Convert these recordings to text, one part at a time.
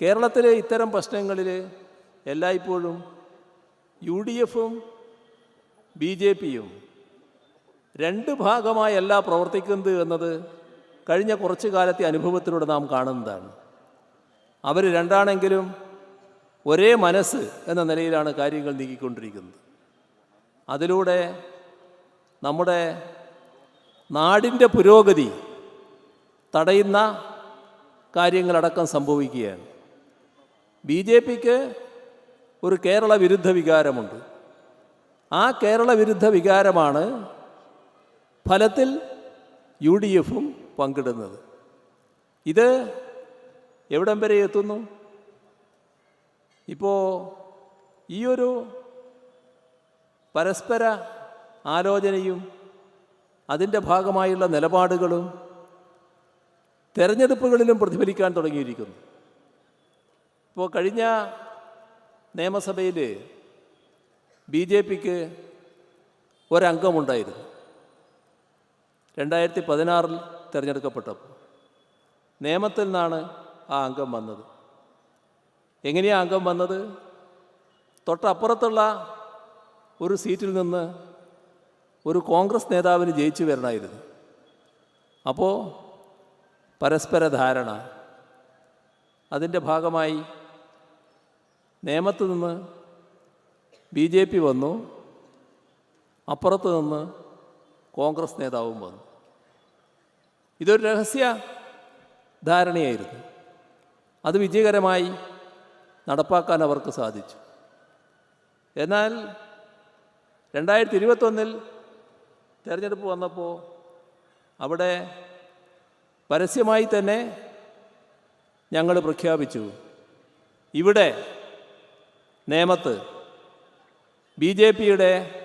കേരളത്തിലെ ഇത്തരം പ്രശ്നങ്ങളിൽ എല്ലായ്പ്പോഴും യു ഡി എഫും ബി ജെ പിയും രണ്ട് ഭാഗമായല്ല പ്രവർത്തിക്കുന്നത് എന്നത് കഴിഞ്ഞ കുറച്ചു കാലത്തെ അനുഭവത്തിലൂടെ നാം കാണുന്നതാണ്. അവർ രണ്ടാണെങ്കിലും ഒരേ മനസ്സ് എന്ന നിലയിലാണ് കാര്യങ്ങൾ നീക്കിക്കൊണ്ടിരിക്കുന്നത് അതിലൂടെ നമ്മുടെ നാടിന്റെ പുരോഗതി തടയുന്ന കാര്യങ്ങളടക്കം സംഭവിക്കുകയാണ്. ബി ജെ പിക്ക് ഒരു കേരള വിരുദ്ധ വികാരമുണ്ട്. ആ കേരള വിരുദ്ധ വികാരമാണ് ഫലത്തിൽ യു ഡി എഫും പങ്കിടുന്നത്. ഇത് എവിടം വരെ എത്തുന്നു? ഇപ്പോൾ ഈ ഒരു പരസ്പര ആലോചനയും അതിന്റെ ഭാഗമായുള്ള നിലപാടുകളും തെരഞ്ഞെടുപ്പുകളിലും പ്രതിഫലിക്കാൻ തുടങ്ങിയിരിക്കുന്നു. ഇപ്പോൾ കഴിഞ്ഞ നിയമസഭയിൽ ബി ജെ പിക്ക് ഒരംഗമുണ്ടായിരുന്നു. രണ്ടായിരത്തി പതിനാറിൽ തിരഞ്ഞെടുക്കപ്പെട്ടപ്പോൾ നിയമത്തിൽ നിന്നാണ് ആ അംഗം വന്നത്. എങ്ങനെയാണ് അംഗം വന്നത്? തൊട്ടപ്പുറത്തുള്ള ഒരു സീറ്റിൽ നിന്ന് ഒരു കോൺഗ്രസ് നേതാവിന് ജയിച്ചു വരണമായിരുന്നു അപ്പോൾ പരസ്പര ധാരണ അതിന്റെ ഭാഗമായി നേമത്ത് നിന്ന് ബി ജെ പി വന്നു. അപ്പുറത്ത് നിന്ന് കോൺഗ്രസ് നേതാവും വന്നു. ഇതൊരു രഹസ്യ ധാരണയായിരുന്നു. അത് വിജയകരമായി നടപ്പാക്കാൻ അവർക്ക് സാധിച്ചു. എന്നാൽ രണ്ടായിരത്തി ഇരുപത്തൊന്നിൽ തിരഞ്ഞെടുപ്പ് വന്നപ്പോൾ അവിടെ പരസ്യമായി തന്നെ ഞങ്ങൾ പ്രഖ്യാപിച്ചു. ഇവിടെ നേമത്ത് ബി ജെ പിയുടെ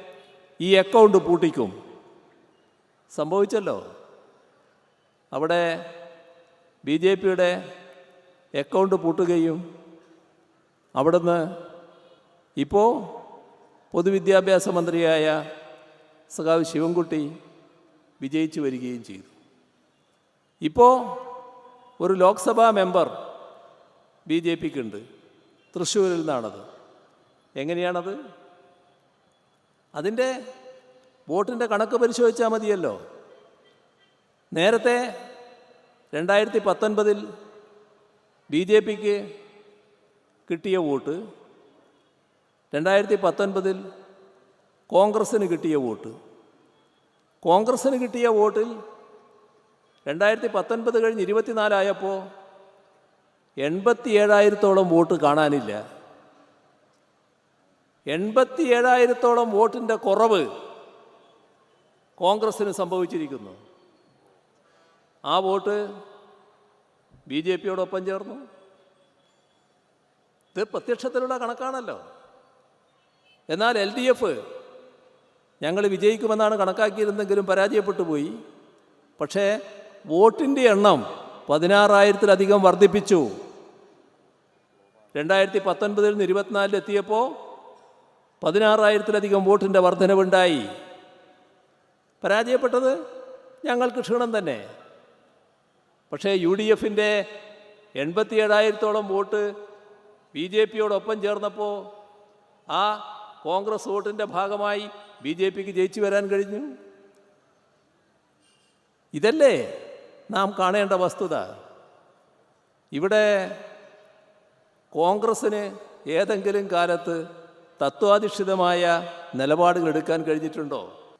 ഈ അക്കൗണ്ട് പൂട്ടിക്കും. സംഭവിച്ചല്ലോ. അവിടെ ബി ജെ പിയുടെ അക്കൗണ്ട് പൂട്ടുകയും അവിടുന്ന് ഇപ്പോൾ പൊതുവിദ്യാഭ്യാസ മന്ത്രിയായ സഖാവ് ശിവൻകുട്ടി വിജയിച്ചു വരികയും ചെയ്തു. ഇപ്പോൾ ഒരു ലോക്സഭാ മെമ്പർ ബി ജെ പിക്കുണ്ട്. തൃശ്ശൂരിൽ നിന്നാണത്. എങ്ങനെയാണത്? അതിന്റെ വോട്ടിന്റെ കണക്ക് പരിശോധിച്ചാൽ മതിയല്ലോ. നേരത്തെ രണ്ടായിരത്തി പത്തൊൻപതിൽ ബി ജെ പിക്ക് കിട്ടിയ വോട്ട് രണ്ടായിരത്തി പത്തൊൻപതിൽ കോൺഗ്രസ്സിന് കിട്ടിയ വോട്ട്. കോൺഗ്രസ്സിന് കിട്ടിയ വോട്ടിൽ രണ്ടായിരത്തി പത്തൊൻപത് കഴിഞ്ഞ് ഇരുപത്തിനാലായപ്പോൾ എൺപത്തി ഏഴായിരത്തോളം വോട്ട് കാണാനില്ല. എൺപത്തി ഏഴായിരത്തോളം വോട്ടിന്റെ കുറവ് കോൺഗ്രസ്സിന് സംഭവിച്ചിരിക്കുന്നു. ആ വോട്ട് ബി ജെ പിയോടൊപ്പം ചേർന്നു. ഇത് പ്രത്യക്ഷത്തിലുള്ള കണക്കാണല്ലോ. എന്നാൽ എൽ ഡി എഫ് ഞങ്ങൾ വിജയിക്കുമെന്നാണ് കണക്കാക്കിയിരുന്നെങ്കിലും പരാജയപ്പെട്ടു പോയി. പക്ഷേ വോട്ടിന്റെ എണ്ണം പതിനാറായിരത്തിലധികം വർദ്ധിപ്പിച്ചു. രണ്ടായിരത്തി പത്തൊൻപതിൽ നിന്ന് ഇരുപത്തിനാലിൽ എത്തിയപ്പോൾ പതിനാറായിരത്തിലധികം വോട്ടിന്റെ വർധനവുണ്ടായി. പരാജയപ്പെട്ടത് ഞങ്ങൾക്ക് ക്ഷീണം തന്നെ. പക്ഷേ യു ഡി എഫിന്റെ എൺപത്തി ഏഴായിരത്തോളം വോട്ട് ബി ജെ പിയോടൊപ്പം ചേർന്നപ്പോൾ ആ കോൺഗ്രസ് വോട്ടിന്റെ ഭാഗമായി ബി ജെ പിക്ക് ജയിച്ചു വരാൻ കഴിഞ്ഞു. ഇതല്ലേ നാം കാണേണ്ട വസ്തുത. ഇവിടെ കോൺഗ്രസ്സിന് ഏതെങ്കിലും കാലത്ത് തത്വാധിഷ്ഠിതമായ നിലപാടുകൾ എടുക്കാൻ കഴിഞ്ഞിട്ടുണ്ടോ?